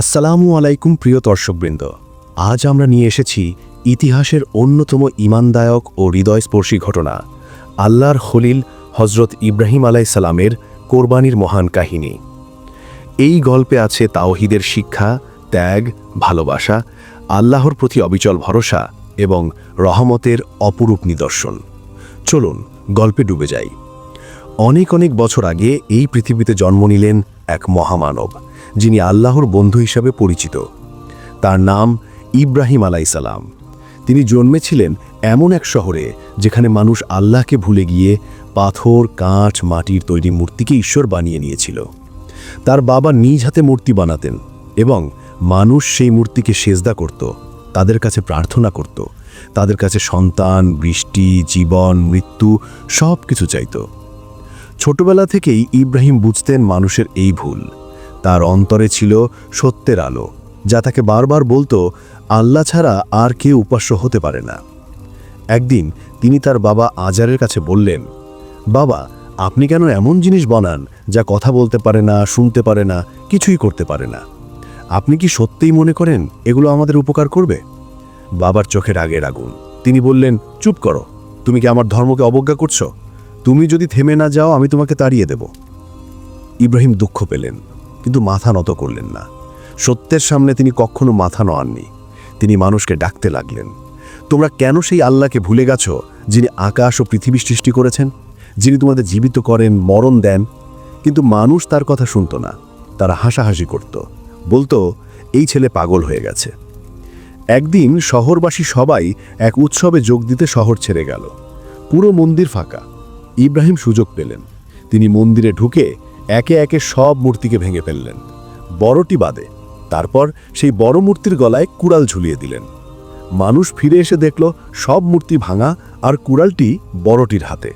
আসসালামু আলাইকুম প্রিয় দর্শকবৃন্দ। আজ আমরা নিয়ে এসেছি ইতিহাসের অন্যতম ইমানদায়ক ও হৃদয়স্পর্শী ঘটনা, আল্লাহর খলিল হজরত ইব্রাহিম আলাইসালামের কোরবানির মহান কাহিনী। এই গল্পে আছে তাওহিদের শিক্ষা, ত্যাগ, ভালোবাসা, আল্লাহর প্রতি অবিচল ভরসা এবং রহমতের অপরূপ নিদর্শন। চলুন, গল্পে ডুবে যাই। অনেক অনেক বছর আগে এই পৃথিবীতে জন্ম নিলেন এক মহামানব। যিনি আল্লাহর বন্ধু হিসাবে পরিচিত। তার নাম ইব্রাহিম আলাইসালাম তিনি জন্মেছিলেন এমন এক শহরে যেখানে মানুষ আল্লাহকে ভুলে গিয়ে পাথর কাঠ মাটির তৈরি মূর্তিকে ঈশ্বর বানিয়ে নিয়েছিল। তার বাবা নিজ হাতে মূর্তি বানাতেন এবং মানুষ সেই মূর্তিকে সেজদা করত, তাদের কাছে প্রার্থনা করত, তাদের কাছে সন্তান, বৃষ্টি, জীবন, মৃত্যু সব কিছু চাইত। ছোটবেলা থেকেই ইব্রাহিম বুঝতেন মানুষের এই ভুল। তার অন্তরে ছিল সত্যের আলো, যা তাকে বারবার বলতো, আল্লাহ ছাড়া আর কেউ উপাস্য হতে পারে না। একদিন তিনি তার বাবা আজারের কাছে বললেন, বাবা, আপনি কেন এমন জিনিস বানান যা কথা বলতে পারে না, শুনতে পারে না, কিছুই করতে পারে না? আপনি কি সত্যিই মনে করেন এগুলো আমাদের উপকার করবে? বাবার চোখে রাগের আগুন। তিনি বললেন, চুপ করো, তুমি কি আমার ধর্মকে অবজ্ঞা করছ? তুমি যদি থেমে না যাও, আমি তোমাকে তাড়িয়ে দেব। ইব্রাহিম দুঃখ পেলেন। কিন্তু মাথা নত করলেন না। সত্যের সামনে তিনি কখনো মাথা নোয়াননি। তিনি মানুষকে ডাকতে লাগলেন। তোমরা কেন সেই আল্লাহকে ভুলে গেছো, যিনি আকাশ ও পৃথিবী সৃষ্টি করেছেন? যিনি তোমাদের জীবিত করেন, মরণ দেন। কিন্তু মানুষ তার কথা শুনত না। তারা হাসাহাসি করত। বলতো, এই ছেলে পাগল হয়ে গেছে। একদিন শহরবাসী সবাই এক উৎসবে যোগ দিতে শহর ছেড়ে গেল। পুরো মন্দির ফাঁকা। ইব্রাহিম সুযোগ পেলেন। তিনি মন্দিরে ঢুকে একে একে সব মূর্তিকে ভেঙে ফেললেন। বড়টি বাদে, তারপর সেই বড় মূর্তির গলায় কুড়াল ঝুলিয়ে দিলেন। মানুষ ফিরে এসে দেখল, সব মূর্তি ভাঙা আর কুড়ালটি বড়টির হাতে।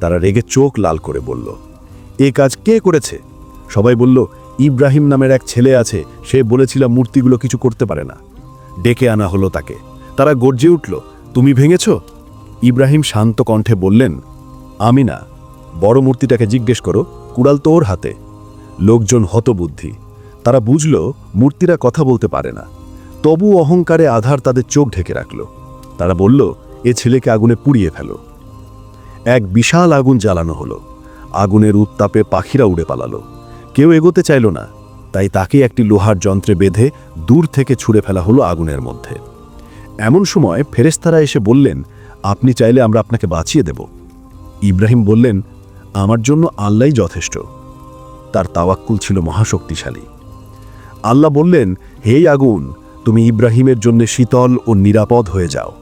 তারা রেগে চোখ লাল করে বলল, এ কাজ কে করেছে? সবাই বলল, ইব্রাহিম নামের এক ছেলে আছে, সে বলেছিল মূর্তিগুলো কিছু করতে পারে না। ডেকে আনা হলো তাকে। তারা গর্জে উঠল, তুমি ভেঙেছ? ইব্রাহিম শান্ত কণ্ঠে বললেন, আমি না। বড় মূর্তিটাকে জিজ্ঞেস করো কুড়াল তো ওর হাতে। লোকজন হতবুদ্ধি। তারা বুঝল, মূর্তিরা কথা বলতে পারে না। তবু অহংকারে আধার তাদের চোখ ঢেকে রাখল। তারা বলল, এ ছেলেকে আগুনে পুড়িয়ে ফেলো। এক বিশাল আগুন জ্বালানো হলো। আগুনের উত্তাপে পাখিরা উড়ে পালালো। কেউ এগোতে চাইল না। তাই তাকে একটি লোহার যন্ত্রে বেঁধে দূর থেকে ছুঁড়ে ফেলা হলো আগুনের মধ্যে। এমন সময় ফেরেস্তারা এসে বললেন, আপনি চাইলে আমরা আপনাকে বাঁচিয়ে দেব। ইব্রাহিম বললেন আমার জন্য আল্লাহই যথেষ্ট। তার তাওয়াক্কুল ছিল মহাশক্তিশালী। আল্লাহ বললেন হেই আগুন, তুমি ইব্রাহিমের জন্য শীতল ও নিরাপদ হয়ে যাও।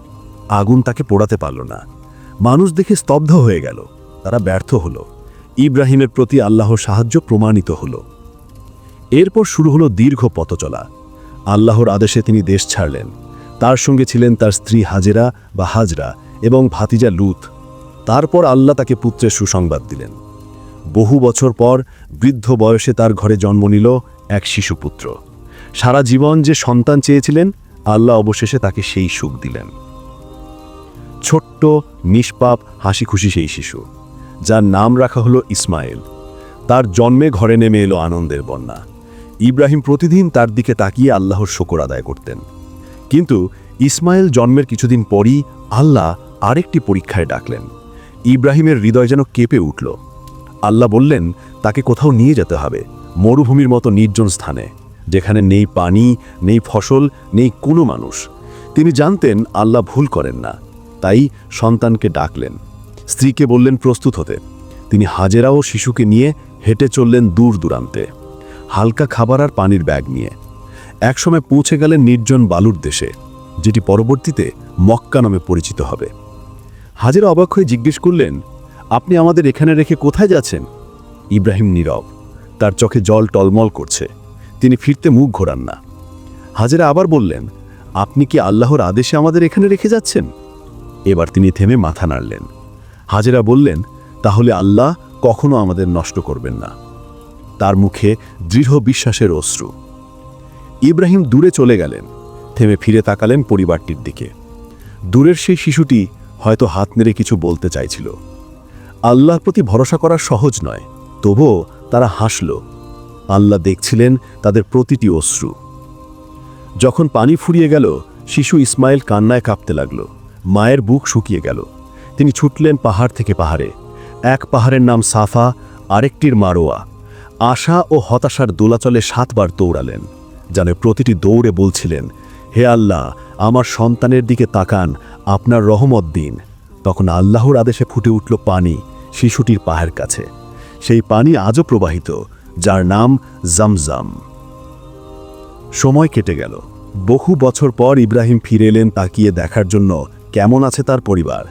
আগুন তাকে পোড়াতে পারল না। মানুষ দেখে স্তব্ধ হয়ে গেল। তারা ব্যর্থ হল। ইব্রাহিমের প্রতি আল্লাহর সাহায্য প্রমাণিত হল। এরপর শুরু হলো দীর্ঘ পথচলা। আল্লাহর আদেশে তিনি দেশ ছাড়লেন। তার সঙ্গে ছিলেন তার স্ত্রী হাজেরা বা হাজরা এবং ভাতিজা লুত। তারপর আল্লাহ তাকে পুত্রের সুসংবাদ দিলেন। বহু বছর পর বৃদ্ধ বয়সে তার ঘরে জন্ম নিল এক শিশুপুত্র। সারা জীবন যে সন্তান চেয়েছিলেন, আল্লাহ অবশেষে তাকে সেই সুখ দিলেন। ছোট্ট, নিষ্পাপ হাসি খুশি সেই শিশু, যার নাম রাখা হলো ইসমাইল। তার জন্মে ঘরে নেমে এলো আনন্দের বন্যা। ইব্রাহিম প্রতিদিন তার দিকে তাকিয়ে আল্লাহর শকর আদায় করতেন। কিন্তু ইসমাইল জন্মের কিছুদিন পরই আল্লাহ আরেকটি পরীক্ষায় ডাকলেন। ইব্রাহিমের হৃদয় যেন কেঁপে উঠল। আল্লাহ বললেন, তাকে কোথাও নিয়ে যেতে হবে, মরুভূমির মতো নির্জন স্থানে, যেখানে নেই পানি, নেই ফসল, নেই কোনো মানুষ। তিনি জানতেন, আল্লাহ ভুল করেন না, তাই সন্তানকে ডাকলেন। স্ত্রীকে বললেন, প্রস্তুত হতে। তিনি হাজেরা ও শিশুকে নিয়ে হেঁটে চললেন দূর দূরান্তে। হালকা খাবার আর পানির ব্যাগ নিয়ে। একসময় পৌঁছে গেলেন নির্জন বালুর দেশে, যেটি পরবর্তীতে মক্কা নামে পরিচিত হবে। হাজেরা অবাক হয়ে জিজ্ঞেস করলেন, আপনি আমাদের এখানে রেখে কোথায় যাচ্ছেন? ইব্রাহিম নীরব, তার চোখে জল টলমল করছে। তিনি ফিরতে মুখ ঘোরান না। হাজেরা আবার বললেন, আপনি কি আল্লাহর আদেশে আমাদের এখানে রেখে যাচ্ছেন? এবার তিনি থেমে মাথা নাড়লেন। হাজেরা বললেন, তাহলে আল্লাহ কখনো আমাদের নষ্ট করবেন না। তার মুখে দৃঢ় বিশ্বাসের অশ্রু। ইব্রাহিম দূরে চলে গেলেন, থেমে ফিরে তাকালেন পরিবারটির দিকে। দূরের সেই শিশুটি হয়তো হাত নেড়ে কিছু বলতে চাইছিল। আল্লাহর প্রতি ভরসা করা সহজ নয়, তবুও তারা হাসল। আল্লাহ দেখছিলেন তাদের প্রতিটি অশ্রু। যখন পানি ফুরিয়ে গেল, শিশু ইসমাইল কান্নায় কাঁপতে লাগল। মায়ের বুক শুকিয়ে গেল। তিনি ছুটলেন পাহাড় থেকে পাহাড়ে। এক পাহাড়ের নাম সাফা, আরেকটির মারোয়া। আশা ও হতাশার দোলাচলে সাতবার দৌড়ালেন, যেন প্রতিটি দৌড়ে বলছিলেন হে আল্লাহ, আমার সন্তানের দিকে তাকান, আপনার রহমত দিন। তখন আল্লাহর আদেশে ফুটে উঠল পানি শিশুটির পায়ের কাছে। সেই পানি আজও প্রবাহিত, যার নাম জামজাম। সময় কেটে গেল। বহু বছর পর ইব্রাহিম ফিরে এলেন তাকিয়ে দেখার জন্য কেমন আছে তার পরিবার।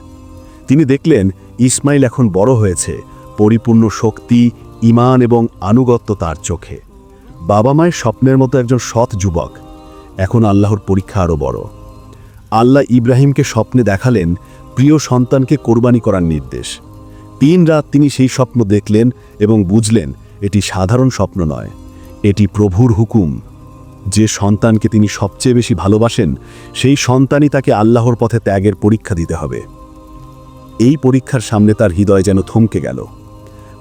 তিনি দেখলেন, ইসমাইল এখন বড় হয়েছে, পরিপূর্ণ শক্তি ইমান এবং আনুগত্য তার চোখে। বাবা মায়ের স্বপ্নের মতো একজন সৎ যুবক। এখন আল্লাহর পরীক্ষা আরও বড়। আল্লাহ ইব্রাহিমকে স্বপ্নে দেখালেন প্রিয় সন্তানকে কোরবানি করার নির্দেশ। তিন রাত তিনি সেই স্বপ্ন দেখলেন এবং বুঝলেন এটি সাধারণ স্বপ্ন নয়, এটি প্রভুর হুকুম। যে সন্তানকে তিনি সবচেয়ে বেশি ভালোবাসেন, সেই সন্তানই তাকে আল্লাহর পথে ত্যাগের পরীক্ষা দিতে হবে। এই পরীক্ষার সামনে তার হৃদয় যেন থমকে গেল।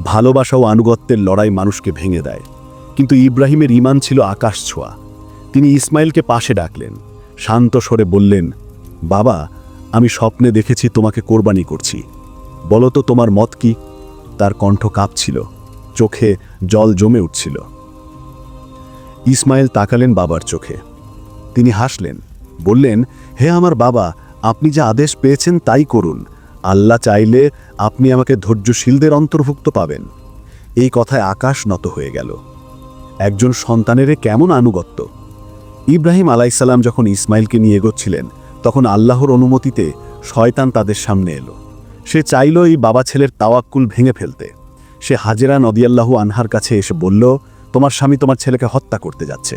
ভালোবাসা ও আনুগত্যের লড়াই মানুষকে ভেঙে দেয়। কিন্তু ইব্রাহিমের ইমান ছিল আকাশ ছোঁয়া। তিনি ইসমাইলকে পাশে ডাকলেন, শান্ত স্বরে বললেন, বাবা, আমি স্বপ্নে দেখেছি তোমাকে কোরবানি করছি। বলো তো তোমার মত কি? তার কণ্ঠ কাঁপছিল, চোখে জল জমে উঠছিল। ইসমাইল তাকালেন বাবার চোখে। তিনি হাসলেন, বললেন, হে আমার বাবা, আপনি যা আদেশ পেয়েছেন তাই করুন। আল্লাহ চাইলে আপনি আমাকে ধৈর্যশীলদের অন্তর্ভুক্ত পাবেন। এই কথায় আকাশ নত হয়ে গেল। একজন সন্তানেরে কেমন আনুগত্য? ইব্রাহিম আলাইসাল্লাম যখন ইসমাইলকে নিয়ে এগোচ্ছিলেন, তখন আল্লাহর অনুমতিতে শয়তান তাদের সামনে এলো। সে চাইল এই বাবা ছেলের তাওয়াক্কুল ভেঙে ফেলতে। সে হাজেরা নদিয়াল্লাহু আনহার কাছে এসে বলল, তোমার স্বামী তোমার ছেলেকে হত্যা করতে যাচ্ছে।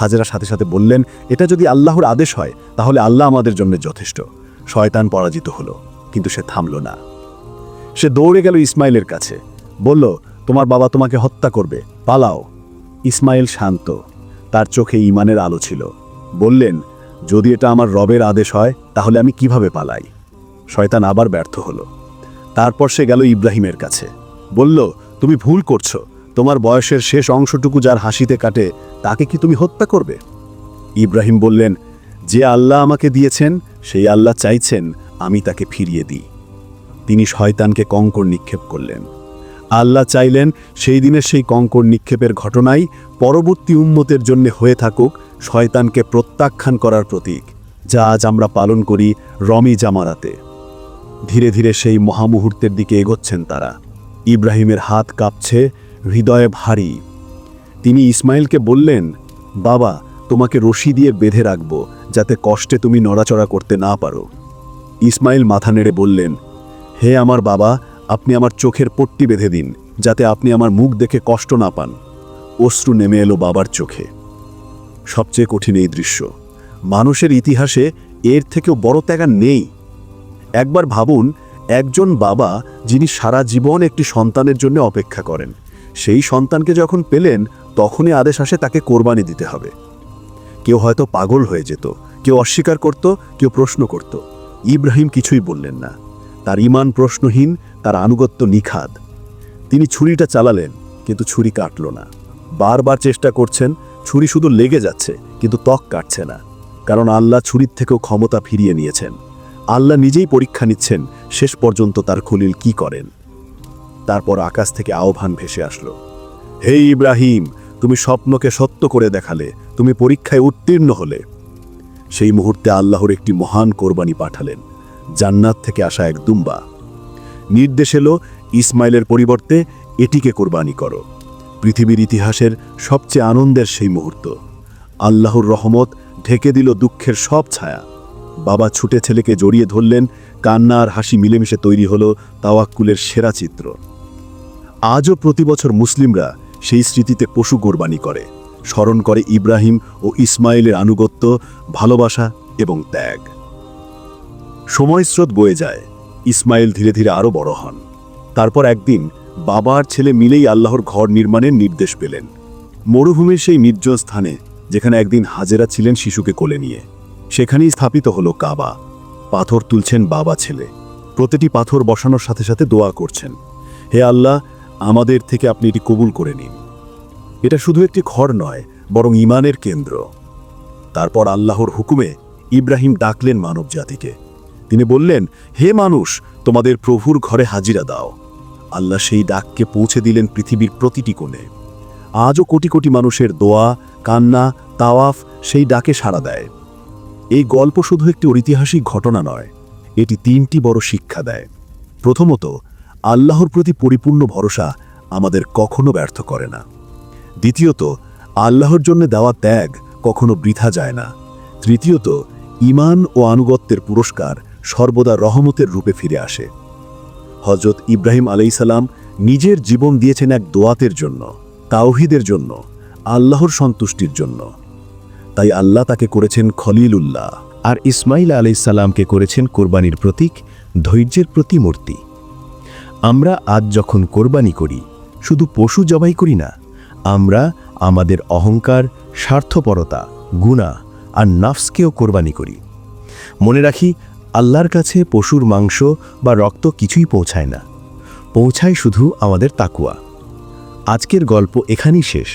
হাজেরা সাথে সাথে বললেন, এটা যদি আল্লাহর আদেশ হয়, তাহলে আল্লাহ আমাদের জন্য যথেষ্ট। শয়তান পরাজিত হলো, কিন্তু সে থামল না। সে দৌড়ে গেল ইসমাইলের কাছে, বলল, তোমার বাবা তোমাকে হত্যা করবে, পালাও। ইসমাইল শান্ত তার চোখে ইমানের আলো ছিল। বললেন, যদি এটা আমার রবের আদেশ হয়, তাহলে আমি কীভাবে পালাই? শয়তান আবার ব্যর্থ হলো। তারপর সে গেল ইব্রাহিমের কাছে। বলল, তুমি ভুল করছ। তোমার বয়সের শেষ অংশটুকু যার হাসিতে কাটে, তাকে কি তুমি হত্যা করবে? ইব্রাহিম বললেন, যে আল্লাহ আমাকে দিয়েছেন, সেই আল্লাহ চাইছেন আমি তাকে ফিরিয়ে দিই। তিনি শয়তানকে কঙ্কর নিক্ষেপ করলেন। আল্লাহ চাইলেন সেই দিনের সেই কঙ্কর নিক্ষেপের ঘটনাই পরবর্তী উন্মতের জন্য হয়ে থাকুক শয়তানকে প্রত্যাখ্যান করার প্রতীক, যা আজ আমরা পালন করি রমি জামারাতে। ধীরে ধীরে সেই মহামুহূর্তের দিকে এগোচ্ছেন তারা। ইব্রাহিমের হাত কাঁপছে, হৃদয়ে ভারী। তিনি ইসমাইলকে বললেন, বাবা, তোমাকে রশি দিয়ে বেঁধে রাখব, যাতে কষ্টে তুমি নড়াচড়া করতে না পারো। ইসমাইল মাথা নেড়ে বললেন, হে আমার বাবা আপনি আমার চোখের পট্টি বেঁধে দিন, যাতে আপনি আমার মুখ দেখে কষ্ট না পান। অশ্রু নেমে এলো বাবার চোখে। সবচেয়ে কঠিন এই দৃশ্য। মানুষের ইতিহাসে এর থেকেও বড় ত্যাগা নেই। একবার ভাবুন, একজন বাবা যিনি সারা জীবন একটি সন্তানের জন্য অপেক্ষা করেন, সেই সন্তানকে যখন পেলেন, তখনই আদেশ আসে তাকে কোরবানি দিতে হবে। কেউ হয়তো পাগল হয়ে যেত, কেউ অস্বীকার করত, কেউ প্রশ্ন করত। ইব্রাহিম কিছুই বললেন না। তার ইমান প্রশ্নহীন, তার আনুগত্য নিখাদ। তিনি ছুরিটা চালালেন, কিন্তু ছুরি কাটল না। বারবার চেষ্টা করছেন, ছুরি শুধু লেগে যাচ্ছে, কিন্তু ত্বক কাটছে না। কারণ আল্লাহ ছুরির থেকেও ক্ষমতা ফিরিয়ে নিয়েছেন। আল্লাহ নিজেই পরীক্ষা নিচ্ছেন, শেষ পর্যন্ত তার খলিল কি করেন। তারপর আকাশ থেকে আহ্বান ভেসে আসলো। হে ইব্রাহিম, তুমি স্বপ্নকে সত্য করে দেখালে, তুমি পরীক্ষায় উত্তীর্ণ হলে। সেই মুহূর্তে আল্লাহর একটি মহান কোরবানি পাঠালেন। জান্নাত থেকে আসা এক দুম্বা। নির্দেশ এলো, ইসমাইলের পরিবর্তে এটিকে কোরবানি করো। পৃথিবীর ইতিহাসের সবচেয়ে আনন্দের সেই মুহূর্ত। আল্লাহর রহমত ঢেকে দিল দুঃখের সব ছায়া। বাবা ছুটে ছেলেকে জড়িয়ে ধরলেন, কান্না আর হাসি মিলেমিশে তৈরি হলো তাওয়াক্কুলের সেরা চিত্র। আজও প্রতি বছর মুসলিমরা সেই স্মৃতিতে পশু কোরবানি করে, স্মরণ করে ইব্রাহিম ও ইসমাইলের আনুগত্য, ভালোবাসা এবং ত্যাগ। সময় স্রোত বয়ে যায়। ইসমাইল ধীরে ধীরে আরও বড় হন। তারপর একদিন বাবা আর ছেলে মিলেই আল্লাহর ঘর নির্মাণের নির্দেশ পেলেন। মরুভূমির সেই নির্জন স্থানে যেখানে একদিন হাজেরা ছিলেন শিশুকে কোলে নিয়ে। সেখানেই স্থাপিত হলো কাবা। পাথর তুলছেন বাবা ছেলে। প্রতিটি পাথর বসানোর সাথে সাথে দোয়া করছেন। হে আল্লাহ, আমাদের থেকে আপনি এটি কবুল করে নিন। এটা শুধু একটি ঘর নয়, বরং ইমানের কেন্দ্র। তারপর আল্লাহর হুকুমে ইব্রাহিম ডাকলেন মানব জাতিকে তিনি বললেন, হে মানুষ, তোমাদের প্রভুর ঘরে হাজিরা দাও। আল্লাহ সেই ডাককে পৌঁছে দিলেন পৃথিবীর প্রতিটি কোণে। আজও কোটি কোটি মানুষের দোয়া, কান্না, তাওয়াফ সেই ডাকে সাড়া দেয়। এই গল্প শুধু একটি ঐতিহাসিক ঘটনা নয়, এটি তিনটি বড় শিক্ষা দেয়। প্রথমত, আল্লাহর প্রতি পরিপূর্ণ ভরসা আমাদের কখনো ব্যর্থ করে না। দ্বিতীয়ত, আল্লাহর জন্য দেওয়া ত্যাগ কখনো বৃথা যায় না। তৃতীয়ত ইমান ও আনুগত্যের পুরস্কার সর্বদা রহমতের রূপে ফিরে আসে। হজরত ইব্রাহিম আলাইসালাম নিজের জীবন দিয়েছেন এক দোয়াতের জন্য, তাওহিদের জন্য, আল্লাহর সন্তুষ্টির জন্য। তাই আল্লাহ তাকে করেছেন খলিলুল্লাহ। আর ইসমাইল আলাইসাল্লামকে করেছেন কোরবানির প্রতীক, ধৈর্যের প্রতিমূর্তি। আমরা আজ যখন কোরবানি করি, শুধু পশু জবাই করি না, আমরা আমাদের অহংকার, স্বার্থপরতা গুণা আর নাফসকেও কোরবানি করি। মনে রাখি আল্লাহর কাছে পশুর মাংস বা রক্ত কিছুই পৌঁছায় না। পৌঁছায় শুধু আমাদের তাকুয়া। আজকের গল্প এখানেই শেষ।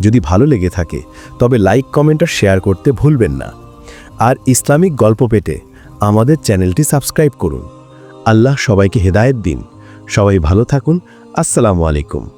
যদি ভালো লেগে থাকে, তবে লাইক, কমেন্ট আর শেয়ার করতে ভুলবেন না। আর ইসলামিক গল্প পেতে আমাদের চ্যানেলটি সাবস্ক্রাইব করুন। আল্লাহ সবাইকে হেদায়েত দিন। সবাই ভালো থাকুন। আসসালামু আলাইকুম।